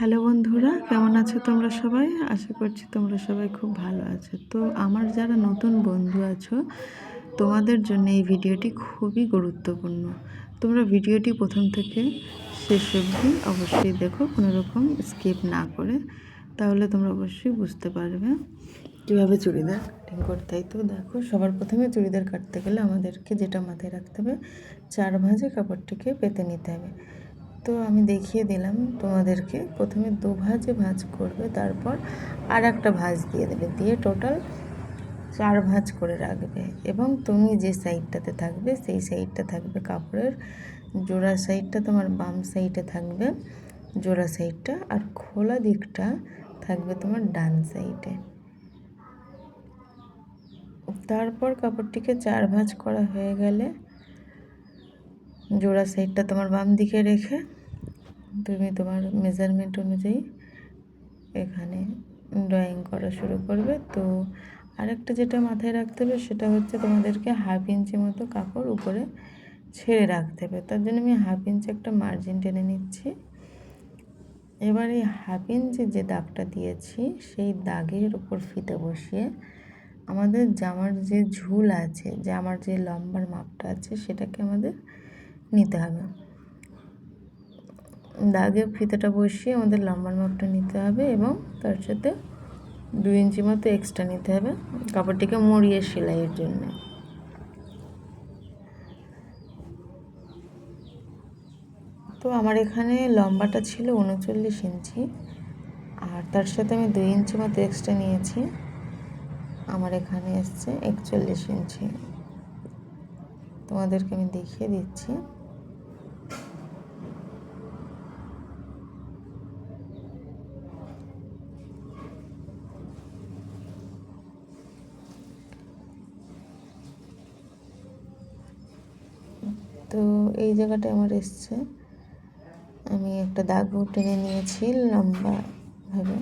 Hello বন্ধুরা, কেমন আছো তোমরা সবাই? আশা করছি তোমরা সবাই খুব ভালো আছো। তো আমার যারা নতুন বন্ধু আছো, তোমাদের জন্য এই ভিডিওটি খুবই গুরুত্বপূর্ণ। তোমরা ভিডিওটি প্রথম থেকে শেষ অবধি অবশ্যই দেখো, কোনো রকম স্কিপ না করে, তাহলে তোমরা অবশ্যই বুঝতে পারবে। কীভাবে চুড়িদার কাটিং করতে হয় তো দেখো, সবার প্রথমে চুড়িদার কাটতে গেলে আমাদেরকে যেটা মাথায় রাখতে হবে, চার ভাঁজে কাপড়টিকে পেতে নিতে হবে। তো আমি দেখিয়ে দিলাম তোমাদেরকে। প্রথমে দু ভাজে ভাজ করবে, তারপর আর একটা ভাজ দিয়ে দেবে। দিয়ে টোটাল চার ভাঁজ করে রাখবে। এবং তুমি যে সাইডটাতে থাকবে, সেই সাইডটা থাকবে কাপড়ের। জোড়া সাইডটা তোমার বাম সাইডে থাকবে, জোড়া সাইডটা আর খোলা দিকটা থাকবে তোমার ডান সাইডে তারপর কাপড়টিকে চার ভাঁজ করা হয়ে গেলে জোড়া সাইডটা তোমার বাম দিকে রেখে তুমি তোমার মেজারমেন্ট অনুযায়ী এখানে ড্রয়িং করা শুরু করবে। তো আরেকটা যেটা মাথায় রাখতে হবে সেটা হচ্ছে তোমাদেরকে হাফ ইঞ্চি মতো কাপড় উপরে ছেড়ে রাখতে হবে। তার জন্য আমি হাফ ইঞ্চি একটা মার্জিন টেনে নিচ্ছি। এবার এই হাফ ইঞ্চি যে দাগটা দিয়েছি, সেই দাগের উপর ফিতে বসিয়ে আমাদের জামার যে ঝুল আছে, জামার যে লম্বার মাপটা আছে, সেটাকে আমাদের নিতে হবে। দাগে ফিতেটা বসিয়ে আমাদের লম্বার মাপটা নিতে হবে এবং তার সাথে দু ইঞ্চি মতো এক্সট্রা নিতে হবে কাপড়টিকে মরিয়ে সেলাইয়ের জন্য। তো আমার এখানে লম্বাটা ছিল উনচল্লিশ ইঞ্চি আর তার সাথে আমি দুই ইঞ্চি মতো এক্সট্রা নিয়েছি। আমার এখানে এসছে একচল্লিশ ইঞ্চি। তোমাদেরকে আমি দেখিয়ে দিচ্ছি। তো এই জায়গাটা আমার এসছে। আমি একটা দাগ টেনে নিয়েছি লম্বাভাবে।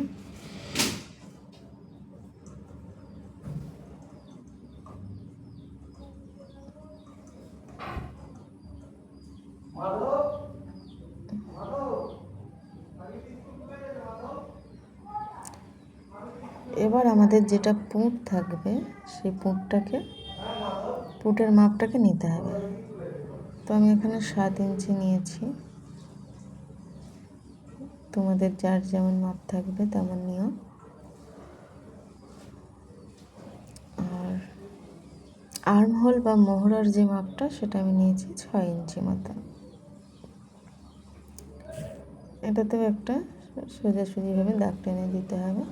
এবার আমাদের যেটা পুঁট থাকবে, সেই পুঁটটাকে, পুঁটের মাপটাকে নিতে হবে। তো আমি এখানে সাত ইঞ্চি নিয়েছি। তোমাদের যার যেমন মাপ থাকবে তেমন নিও। আর আর্ম হোল বা মোহরার যে মাপটা, সেটা আমি নিয়েছি ছয় ইঞ্চি মতো। এটাতেও একটা সোজাসুজিভাবে দাগ টেনে দিতে হবে।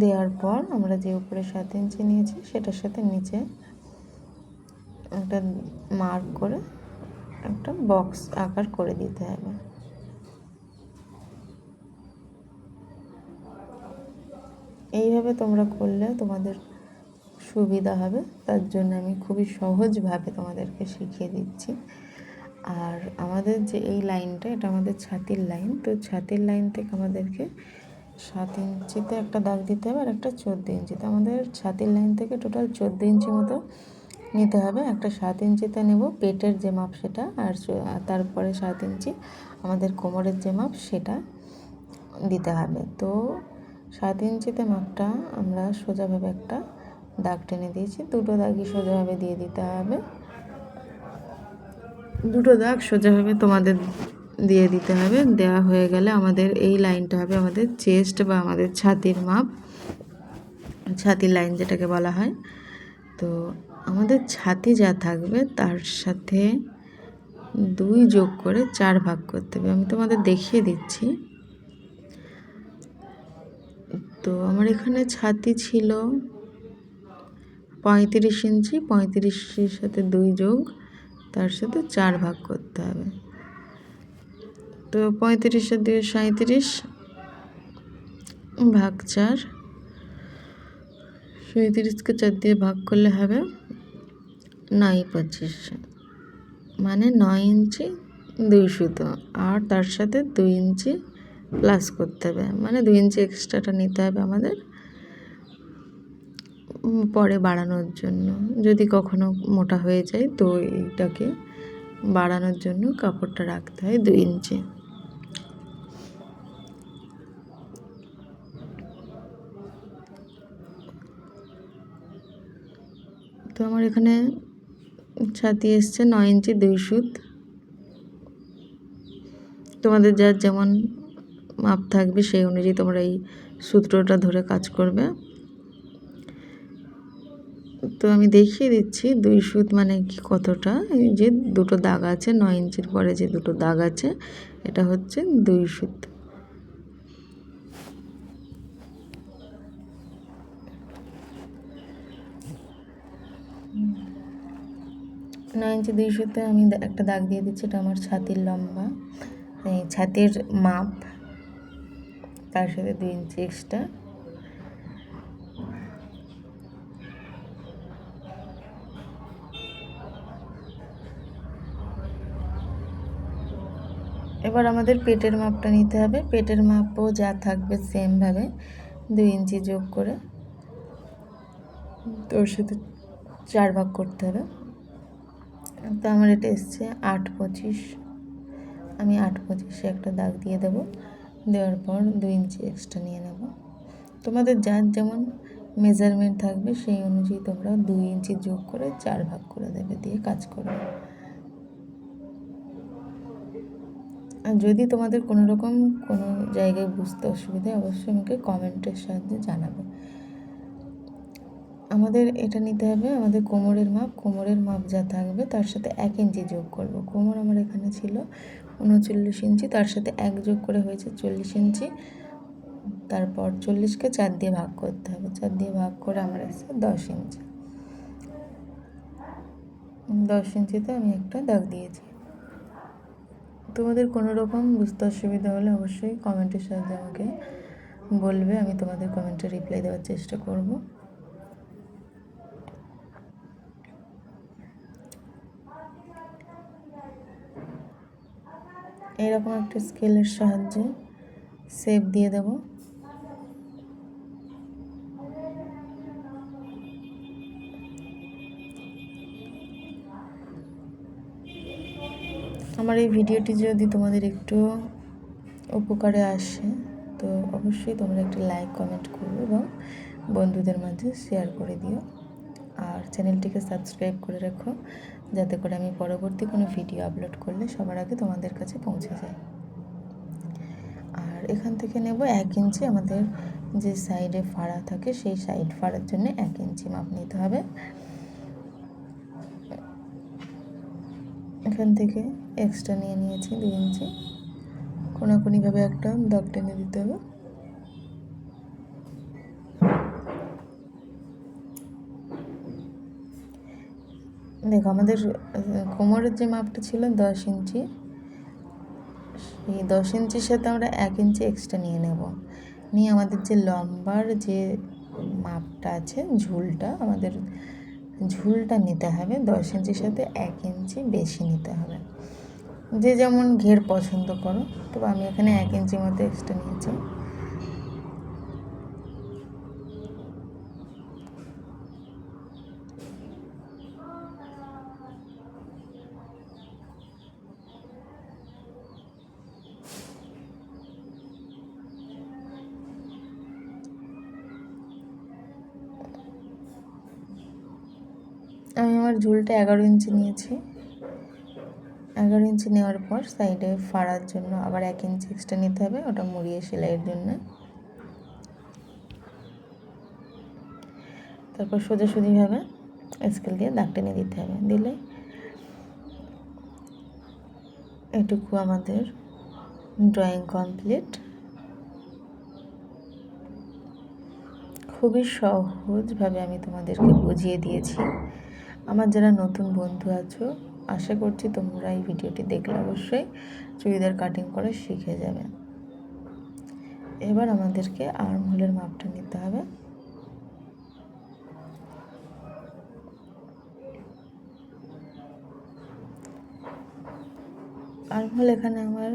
দেওয়ার পর আমরা যে উপরে সাত ইঞ্চি নিয়েছি, সেটার সাথে নিচে একটা মার্ক করে একটা বক্স আকার করে দিতে হবে। এইভাবে তোমরা করলে তোমাদের সুবিধা হবে, তার জন্য আমি খুবই সহজভাবে তোমাদেরকে শিখিয়ে দিচ্ছি। আর আমাদের যে এই লাইনটা, এটা আমাদের ছাতির লাইন, তো ছাতির লাইন থেকে আমাদেরকে সাত ইঞ্চিতে একটা দাগ দিতে হবে আর একটা চোদ্দ ইঞ্চিতে। আমাদের ছাতির লাইন থেকে টোটাল চোদ্দ ইঞ্চি মতো নিতে হবে। একটা সাত ইঞ্চিতে নেব পেটের যে মাপ সেটা আর তারপরে সাত ইঞ্চি আমাদের কোমরের যে মাপ সেটা দিতে হবে। তো সাত ইঞ্চিতে মাপটা আমরা সোজাভাবে একটা দাগ টেনে দিয়েছি। দুটো দাগই সোজাভাবে দিয়ে দিতে হবে। দুটো দাগ সোজাভাবে তোমাদের দিয়ে দিতে হবে। দেওয়া হয়ে গেলে আমাদের এই লাইনটা হবে আমাদের চেস্ট বা আমাদের ছাতির মাপ। ছাতির লাইন যেটাকে বলা হয়। তো আমাদের ছাতি যা থাকবে, তার সাথে দুই যোগ করে চার ভাগ করতে হবে। আমি তোমাদের দেখিয়ে দিচ্ছি। তো আমার এখানে ছাতি ছিল পঁয়ত্রিশ ইঞ্চি, পঁয়ত্রিশের সাথে দুই যোগ, তার সাথে চার ভাগ করতে হবে। তো পঁয়ত্রিশে দিয়ে সাঁত্রিশ ভাগ চার সাঁত্রিশকে চার দিয়ে ভাগ করলে হবে নয় পঁচিশ। মানে নয় ইঞ্চি দুই সুতো। আর তার সাথে দুই ইঞ্চি প্লাস করতে হবে। মানে দুই ইঞ্চি এক্সট্রাটা নিতে হবে আমাদের পরে বাড়ানোর জন্য। যদি কখনো মোটা হয়ে যায় তো এইটাকে বাড়ানোর জন্য কাপড়টা রাখতে হয় দুই ইঞ্চি। তো আমার এখানে ছাতি এসছে নয় ইঞ্চি দুই সুত। তোমাদের যার যেমন মাপ থাকবে সেই অনুযায়ী তোমরা এই সূত্রটা ধরে কাজ করবে। তো আমি দেখিয়ে দিচ্ছি দুই সুত মানে কি কতটা? এই যে দুটো দাগ আছে, নয় ইঞ্চির পরে যে দুটো দাগ আছে, এটা হচ্ছে দুই সুত। নয় ইঞ্চি দুই সুতে আমি একটা দাগ দিয়ে দিচ্ছি, এটা আমার ছাতির লম্বা। এই ছাতির মাপ, তার সাথে দুই ইঞ্চি এক্সট্রা এবার আমাদের পেটের মাপটা নিতে হবে। পেটের মাপও যা থাকবে সেমভাবে দুই ইঞ্চি যোগ করে। তোর সাথে চার ভাগ করতে হবে। তো আমার এটা এসছে আট পঁচিশ। আমি আট পঁচিশে একটা দাগ দিয়ে দেবো। দেওয়ার পর দুই ইঞ্চি এক্সট্রা নিয়ে নেব। তোমাদের যার যেমন মেজারমেন্ট থাকবে, সেই অনুযায়ী তোমরা দুই ইঞ্চি যোগ করে চার ভাগ করে দেবে দিয়ে কাজ করবে। আর যদি তোমাদের কোনো রকম কোনো জায়গায় বুঝতে অসুবিধা অবশ্যই আমাকে কমেন্টের সাহায্যে জানাবে। আমাদের এটা নিতে হবে, আমাদের কোমরের মাপ কোমরের মাপ যা থাকবে তার সাথে এক ইঞ্চি যোগ করব। কোমর আমার এখানে ছিল উনচল্লিশ ইঞ্চি, তার সাথে এক যোগ করে হয়েছে চল্লিশ ইঞ্চি। তারপর চল্লিশকে চার দিয়ে ভাগ করতে হবে, চার দিয়ে ভাগ করে আমার এসে দশ ইঞ্চি। দশ ইঞ্চিতে আমি একটা দাগ দিয়েছি। তোমাদের কোনো রকম বুঝতে অসুবিধা হলে অবশ্যই কমেন্টের সাহায্যে আমাকে বলবে, আমি তোমাদের কমেন্টে রিপ্লাই দেওয়ার চেষ্টা করব। এরকম একটা স্কেলের সাহায্যে সেপ দিয়ে দেব। আমার এই ভিডিওটি যদি তোমাদের একটু উপকারে আসে, তো অবশ্যই তোমরা একটি লাইক, কমেন্ট করবে এবং বন্ধুদের মাঝে শেয়ার করে দিও। আর চ্যানেলটিকে সাবস্ক্রাইব করে রাখো, যাতে করে আমি পরবর্তী কোনো ভিডিও আপলোড করলে সবার আগে তোমাদের কাছে পৌঁছে যায়। আর এখান থেকে নেব এক ইঞ্চি, আমাদের যে সাইডে ফাড়া থাকে সেই সাইড ফাড়ার জন্য এক ইঞ্চি মাপ নিতে হবে। এখান থেকে এক্সট্রা নিয়ে নিয়েছি দুই ইঞ্চি। কোনাকুনিভাবে একটা দাগ টেনে দিতে হবে। দেখো, আমাদের কোমরের যে মাপটা ছিল দশ ইঞ্চি, সেই দশ ইঞ্চির সাথে আমরা এক ইঞ্চি এক্সট্রা নিয়ে নেব। নিয়ে আমাদের যে লম্বার যে মাপটা আছে, ঝুলটা, আমাদের ঝুলটা নিতে হবে। দশ ইঞ্চির সাথে এক ইঞ্চি বেশি নিতে হবে। যে যেমন ঘের পছন্দ করো তবে আমি এখানে এক ইঞ্চি মতো এক্সট্রা নিয়েছি। আমি আমার ঝুলটা এগারো ইঞ্চি নিয়েছি। এগারো ইঞ্চি নেওয়ার পর সাইডে ফাড়ার জন্য আবার এক ইঞ্চি এক্সট্রা নিতে হবে, ওটা মুড়িয়ে সেলাইয়ের জন্য। তারপর সোজাসুজিভাবে স্কেল দিয়ে দাগ টেনে দিতে হবে। দিলে এটুকু আমাদের ড্রয়িং কমপ্লিট খুবই সহজভাবে আমি তোমাদেরকে বুঝিয়ে দিয়েছি। আমার যারা নতুন বন্ধু আছো, আশা করছি তোমরা এই ভিডিওটি দেখলে অবশ্যই চুড়িদার কাটিং করে শিখে যাবে। এবার আমাদেরকে আর্ম হোলের মাপটা নিতে হবে। আর্ম হোল এখানে আমার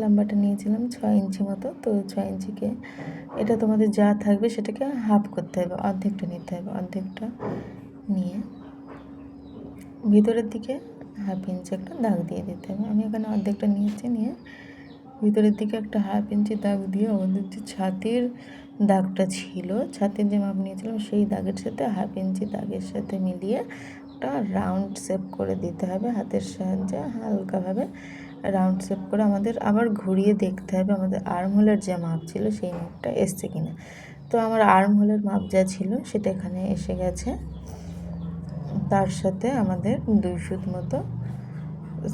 লম্বাটা নিয়েছিলাম ছয় ইঞ্চি মতো, তো ছয় ইঞ্চিকে এটা তোমাদের যা থাকবে সেটাকে হাফ করতে হবে, অর্ধেকটা নিতে হবে, অর্ধেকটা নিয়ে ভিতরের দিকে হাফ ইঞ্চি একটা দাগ দিয়ে দিতে হবে। আমি এখানে অর্ধেকটা নিয়েছি নিয়ে ভিতরের দিকে একটা হাফ ইঞ্চি দাগ দিয়ে আমাদের যে ছাতির দাগটা ছিল, ছাতির যে মাপ নিয়েছিলাম সেই দাগের সাথে হাফ ইঞ্চি দাগের সাথে মিলিয়ে একটা রাউন্ড শেপ করে দিতে হবে হাতের সাহায্যে। হালকাভাবে রাউন্ড শেপ করে আমাদের আবার ঘুরিয়ে দেখতে হবে আমাদের আর্মহোলের যে মাপ ছিল সেই মাপটা এসছে কিনা। তো আমার আর্মহোলের মাপ যা ছিল সেটা এখানে এসে গেছে। তার সাথে আমাদের দুই সুত মতো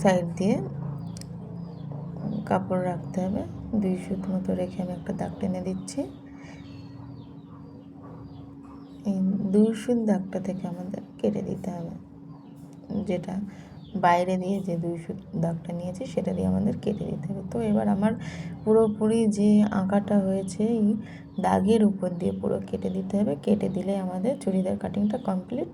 সাইড দিয়ে কাপড় রাখতে হবে। দুই সুত মতো রেখে আমি একটা দাগ টেনে দিচ্ছি। এই দুই সুত দাগটা থেকে আমাদের কেটে দিতে হবে। যেটা বাইরে দিয়ে যে দুই সুত দাগটা নিয়েছি, সেটা দিয়ে আমাদের কেটে দিতে হবে। তো এবার আমার পুরোপুরি যে আঁকাটা হয়েছে, এই দাগের উপর দিয়ে পুরো কেটে দিতে হবে। কেটে দিলে আমাদের চুড়িদার কাটিংটা কমপ্লিট